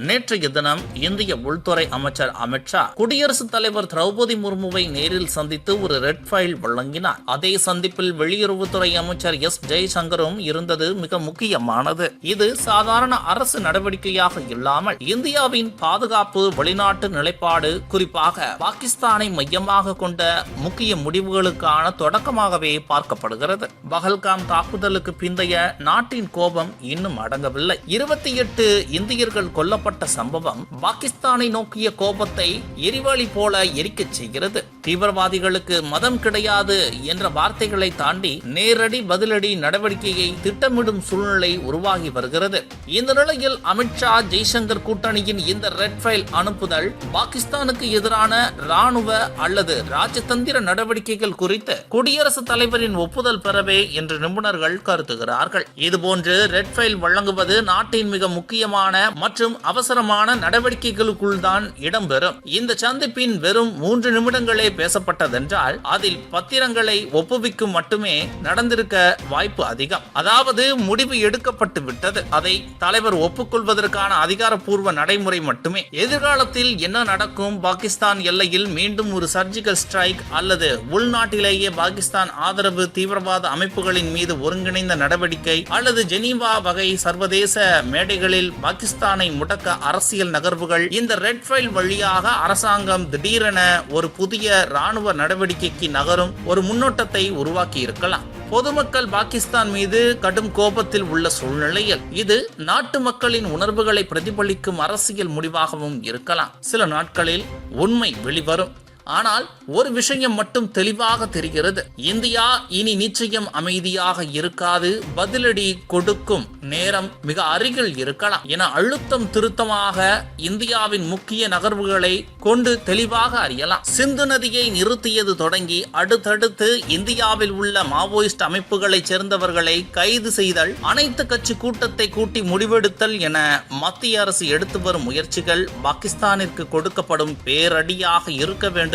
நேற்றைய தினம் இந்திய உள்துறை அமைச்சர் அமித்ஷா குடியரசுத் தலைவர் திரௌபதி முர்முவை நேரில் சந்தித்து ஒரு ரெட் ஃபைல் வழங்கினார். அதே சந்திப்பில் வெளியுறவுத்துறை அமைச்சர் எஸ் ஜெய்சங்கரும் இருந்தது மிக முக்கியமானது. இது சாதாரண அரசு நடவடிக்கையாக இல்லாமல் இந்தியாவின் பாதுகாப்பு வெளிநாட்டு நிலைப்பாடு குறிப்பாக பாகிஸ்தானை மையமாக கொண்ட முக்கிய முடிவுகளுக்கான தொடக்கமாகவே பார்க்கப்படுகிறது. பகல்காம் தாக்குதலுக்கு பிந்தைய நாட்டின் கோபம் இன்னும் அடங்கவில்லை. இருபத்தி எட்டு இந்தியர்கள் கொல்ல ஏற்பட்ட சம்பவம் பாகிஸ்தானை நோக்கிய கோபத்தை எரிவாளி போல எரிக்கச் செய்கிறது. தீவிரவாதிகளுக்கு மதம் கிடையாது என்ற வார்த்தைகளை தாண்டி நேரடி பதிலடி நடவடிக்கையை திட்டமிடும் சூழ்நிலை உருவாகி வருகிறது. இந்த நிலையில் அமித்ஷா ஜெய்சங்கர் கூட்டணியின் இந்த ரெட் ஃபைல் அனுப்புதல் பாகிஸ்தானுக்கு எதிரான ராணுவ அல்லது ராஜதந்திர நடவடிக்கைகள் குறித்து குடியரசுத் தலைவரின் ஒப்புதல் பெறவே என்று நிபுணர்கள் கருதுகிறார்கள். இதுபோன்று ரெட் ஃபைல் வழங்குவது நாட்டின் மிக முக்கியமான மற்றும் அவசரமான நடவடிக்கைகளுக்குள் தான் இடம்பெறும் இந்த சந்திப்பின் வெறும் மூன்று நிமிடங்களே பேசப்பட்டதென்றால் அதில் பத்திரங்களை ஒப்புவிக்கும் மட்டுமே நடந்திருக்க வாய்ப்பு அதிகம். அதாவது முடிவு எடுக்கப்பட்டு விட்டது. அதை தலைவர் ஒப்புக்கொள்வதற்கான அதிகாரப்பூர்வ நடைமுறை மட்டுமே. எதிர்காலத்தில் என்ன நடக்கும்? பாகிஸ்தான் எல்லையில் மீண்டும் ஒரு சர்ஜிக்கல் ஸ்ட்ரைக் அல்லது உள்நாட்டிலேயே பாகிஸ்தான் ஆதரவு தீவிரவாத அமைப்புகளின் மீது ஒருங்கிணைந்த நடவடிக்கை அல்லது ஜெனீவா வகை சர்வதேச மேடைகளில் பாகிஸ்தானை முடக்க அரசியல் நகர்வுகள் இந்த ரெட் ஃபைல் வழியாக அரசாங்கம் திடீரென ஒரு புதிய ராணுவ நடவடிக்கைக்கு நகரும் ஒரு முன்னோட்டத்தை உருவாக்கி இருக்கலாம். பொதுமக்கள் பாகிஸ்தான் மீது கடும் கோபத்தில் உள்ள சூழ்நிலையில் இது நாட்டு மக்களின் உணர்வுகளை பிரதிபலிக்கும் அரசியல் முடிவாகவும் இருக்கலாம். சில நாட்களில் உண்மை வெளிவரும். ஆனால் ஒரு விஷயம் மட்டும் தெளிவாக தெரிகிறது. இந்தியா இனி நிச்சயம் அமைதியாக இருக்காது. பதிலடி கொடுக்கும் நேரம் மிக அருகில் இருக்கலாம். என அழுத்தம் திருத்தமாக இந்தியாவின் முக்கிய நகர்வுகளை கொண்டு தெளிவாக அறியலாம். சிந்து நதியை நிறுத்தியது தொடங்கி அடுத்தடுத்து இந்தியாவில் உள்ள மாவோயிஸ்ட் அமைப்புகளைச் சேர்ந்தவர்களை கைது செய்தல் அனைத்து கட்சி கூட்டத்தை கூட்டி முடிவெடுத்தல் என மத்திய அரசு எடுத்து வரும் முயற்சிகள் பாகிஸ்தானிற்கு கொடுக்கப்படும் பேரடியாக இருக்க வேண்டும்